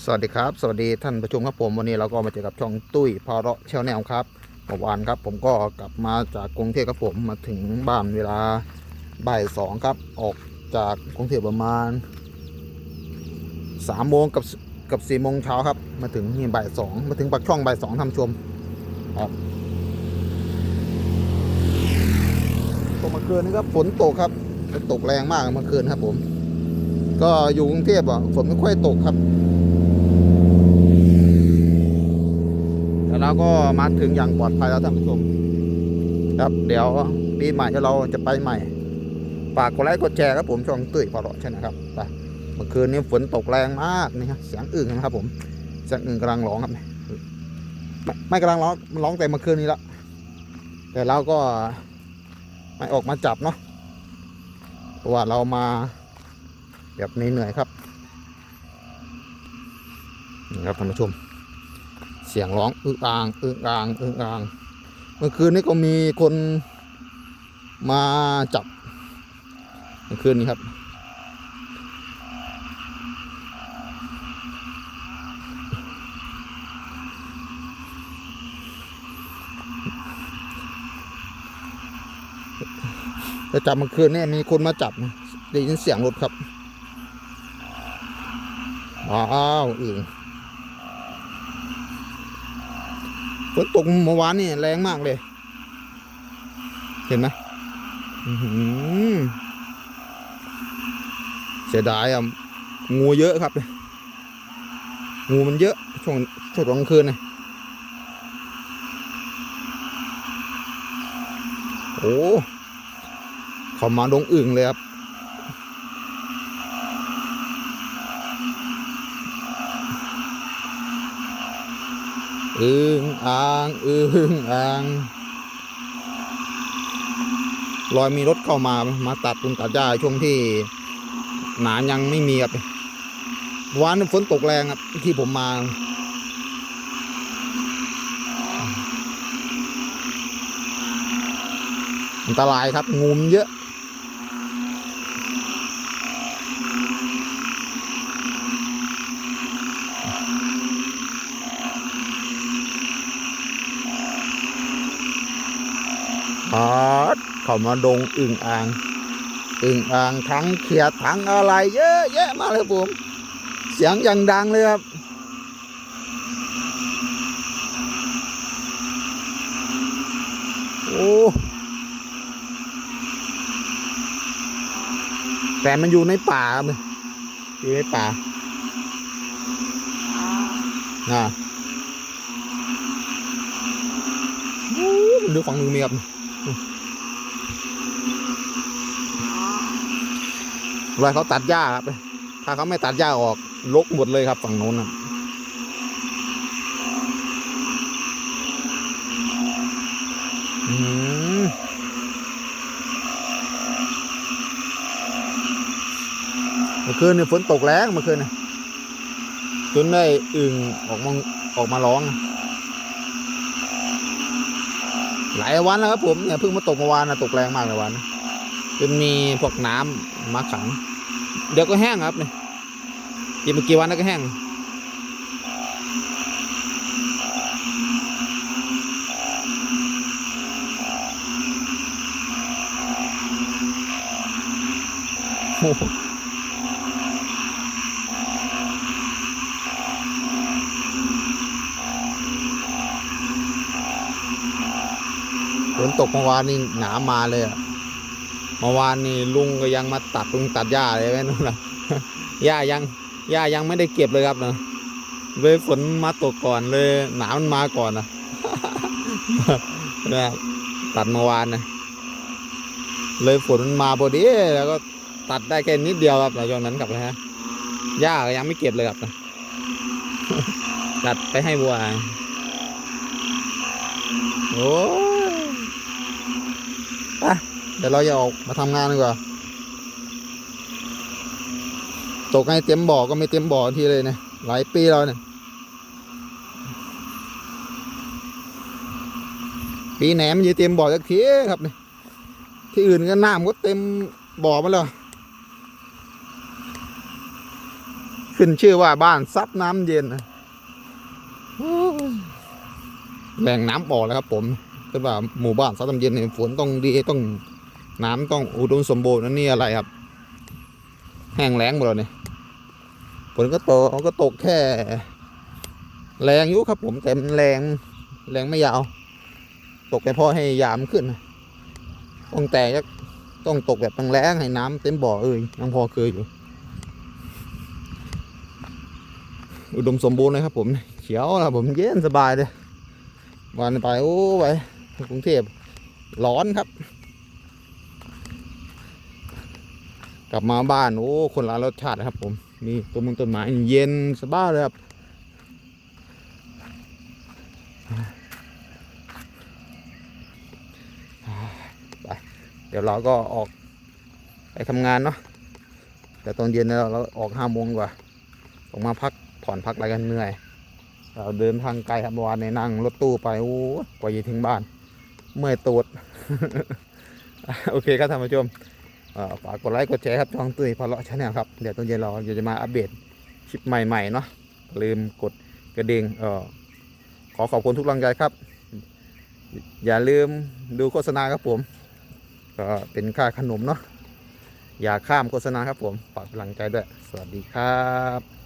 สวัสดีครับ สวัสดีท่านผู้ชมครับผมวันนี้เราก็มาเจอกับช่องตุ้ยพาเราะชแนลครับเมื่อวานครับ ผมก็กลับมาจากกรุงเทพครับผมมาถึงบ้านเวลาบ่ายสองครับ ออกจากกรุงเทพประมาณสามโมงกับกับสี่โมงเช้าครับ มาถึงนี่บ่ายสองมาถึงปากช่องบ่ายสองทำชมครับตกเมื่อคืนนี้ครับฝนตกครับตกแรงมากเมื่อคืนครับผม ก็อยู่กรุงเทพอะฝนไม่ค่อยตกครับ แล้วเราก็มาถึงอย่างปลอดภัยแล้วท่านผู้ชม ครับเดี๋ยวปีใหม่เราจะไปใหม่ฝากกดไลค์กดแชร์ครับผมช่องตุ้ยพอเราใช่นะครับไปเมื่อคืนนี้ฝนตกแรงมากนี่ฮะเสียงอึ่งนะครับ ผมเสียงอึ่งกำลังร้องครับไม่ไม่กำลังร้องมันร้องแต่เมื่อคืนนี้แล้วแต่เราก็ไม่ออกมาจับเนาะเพราะว่าเรามาแบบเหนื่อยๆครับนี่ครับท่านผู้ชม เสียงร้องอึอ่างอึอ่างอึอ่างเมื่อคืนนี้ก็มีคนมาจับเมื่อคืนนี้ครับ จะจับเมื่อคืนนี่มีคนมาจับได้ยินเสียงรถครับว้าวอึ่ง ฝนตกเมื่อวานนี่แรงมากเลย เห็นไหมเสียดายอะงูเยอะครับ งูมันเยอะ ช่วงช่วงกลางคืนนะโอ้เขามาดงอึ่งเลยครับ อึ่งอ่างอึ่งอ่างรอยมีรถเข้ามามาตัดตุนตัดหญ้าช่วงที่หนายังไม่มีครับวานฝนตกแรงครับที่ผมมาอันตรายครับงูมเยอะ ฮาดเข้ามาดงอึ่งอ่าง อึ่งอ่างทั้งเขียดทั้งอะไรเยอะแยะมากเลยผม เสียงอย่างดังเลยครับโอ้แต่มันอยู่ในป่าครับอยู่ในป่าน่ะดูฝั่งมือเมียบ เวลาเขาตัดหญ้าครับ ถ้าเขาไม่ตัดหญ้าออกลกหมดเลยครับฝั่งโน้นะอืมเมื่อคืนเนี่ยฝนตกแรงเมื่อคืนน่จนได้อึ่งออกมาออกมาร้องนะ หลายวันแล้วครับผมเนี่ยเพิ่งมาตกเมื่อวานนะตกแรงมากเลยวันนะจนมีพวกน้ำมาขัง เดี๋ยวก็แห้งครับเนี่ยกินไปกี่วันแล้วก็แห้งโอ้ นตกเมื่อวานนี่หนามาเลยอะเมื่อวานนี่ลุงก็ยังมาตัดลุงตัดหญ้าเลยไหมนู่นนะหญ้ายังหญ้ายังไม่ได้เก็บเลยครับเนาะเลยฝนมาตกก่อนเลย หนามันมาก่อนนะนะตัดเมื่อวานนะเลยฝนมันมาพอดีแล้วก็ตัดได้แค่นิดเดียวครับหลังจากนั้นกลับเลยฮะหญ้าก็ยังไม่เก็บเลยครับนะตัดไปให้วัวโอ้ ไปเดี๋ยวเราจะออกมาทำงานดีกว่า ตกให้เต็มบ่อก็ไม่เต็มบ่อทีเลยเนี่ย หลายปีแล้วเนี่ย ปีแหนมันจะเต็มบ่อสักทีครับเนี่ย ที่อื่นก็น้ำก็เต็มบ่อมาแล้ว ขึ้นชื่อว่าบ้านซับน้ำเย็นนะแหล่งน้ำบ่อแล้วครับผม คือว่าหมู่บ้านซับน้ำเย็นเนี่ยฝนต้องดีต้องน้ำต้องอุดมสมบูรณ์นั่นนี่อะไรครับ แห้งแล้งหมดแล้วเนี่ยฝนก็ตกก็ตกแค่ แรงอยุครับ ผมแต่มันแรงแรงไม่ยาว ตกไปพอให้ยามขึ้นต้องแต่จะต้องตกแบบแรงๆให้น้ำเต็มบ่อเอ้ยยังพอเคยอยู่ อุดมสมบูรณ์เลยครับ ผมเขียวนะผมเย็นสบายเลยวันไปโอ้ไป กรุงเทพร้อนครับ กลับมาบ้าน โอ้ คนละรสชาตินะครับ ผมมีต้นมงต้นไม้เย็นสบายเลยครับไปเดี๋ยวเราก็ออกไปทำงานเนาะแต่ตอนเย็นเราเราออกห้าโมงกว่า ออกมาพักผ่อนพักอะไรกันเหนื่อย เราเดินทางไกลครับเมื่อวานในนั่งรถตู้ไป โอ้ กว่าจะถึงบ้าน เมื่อยตูดโอเคครับท่านผู้ชมฝากกดไลค์กดแชร์ครับช่องตุ้ยพอเลาะชาแนลครับเดี๋ยวตอนเย็นเราจะมาอัปเดตคลิปใหม่ๆเนาะอย่าลืมกดกระดิ่งเออขอขอบคุณทุกกำลังใจครับ อย่าลืมดูโฆษณาครับผมก็เป็นค่าขนมเนาะอย่าข้ามโฆษณาครับผมฝากกำลังใจด้วย สวัสดีครับ